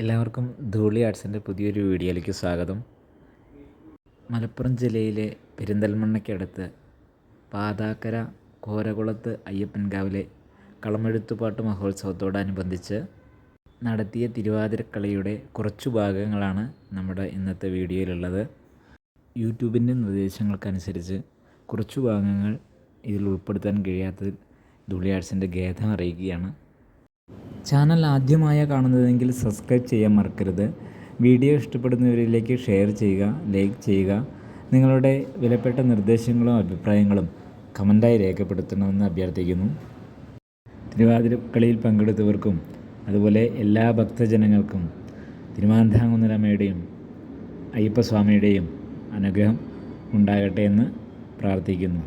എല്ലാവർക്കും ധൂളി ആർട്സിന്റെ പുതിയൊരു വീഡിയോയിലേക്ക് സ്വാഗതം. മലപ്പുറം ജില്ലയിലെ പെരിന്തൽമണ്ണയ്ക്കടുത്ത് പാതാക്കര കോരകുളത്ത് അയ്യപ്പൻകാവിലെ കളമെഴുത്തുപാട്ട് മഹോത്സവത്തോടനുബന്ധിച്ച് നടത്തിയ തിരുവാതിരക്കളിയുടെ കുറച്ചു ഭാഗങ്ങളാണ് നമ്മുടെ ഇന്നത്തെ വീഡിയോയിലുള്ളത്. യൂട്യൂബിന്റെ നിർദ്ദേശങ്ങൾക്കനുസരിച്ച് കുറച്ചു ഭാഗങ്ങൾ ഇതിൽ ഉൾപ്പെടുത്താൻ കഴിയാത്തതിൽ ധൂളി ആർട്സിന്റെ ഖേദം അറിയിക്കുകയാണ്. ചാനൽ ആദ്യമായ കാണുന്നതെങ്കിൽ സബ്സ്ക്രൈബ് ചെയ്യാൻ മറക്കരുത്. വീഡിയോ ഇഷ്ടപ്പെടുന്നവരിലേക്ക് ഷെയർ ചെയ്യുക ലൈക്ക് ചെയ്യുക. നിങ്ങളുടെ വിലപ്പെട്ട നിർദ്ദേശങ്ങളും അഭിപ്രായങ്ങളും കമന്റായി രേഖപ്പെടുത്തണമെന്ന് അഭ്യർത്ഥിക്കുന്നു. തിരുവാതിരക്കളിയിൽ പങ്കെടുത്തവർക്കും അതുപോലെ എല്ലാ ഭക്തജനങ്ങൾക്കും തിരുമാന്താങ്കുന്നരമ്മയുടെയും അയ്യപ്പസ്വാമിയുടെയും അനുഗ്രഹം ഉണ്ടാകട്ടെ എന്ന് പ്രാർത്ഥിക്കുന്നു.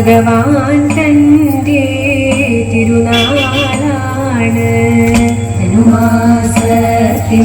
ഭഗവാൻ തന്റെ തിരുനാളാണ്. ധനുമാസത്തിൽ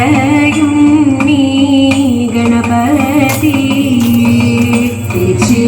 ശരണയും ഗണപതി. തിരിച്ചു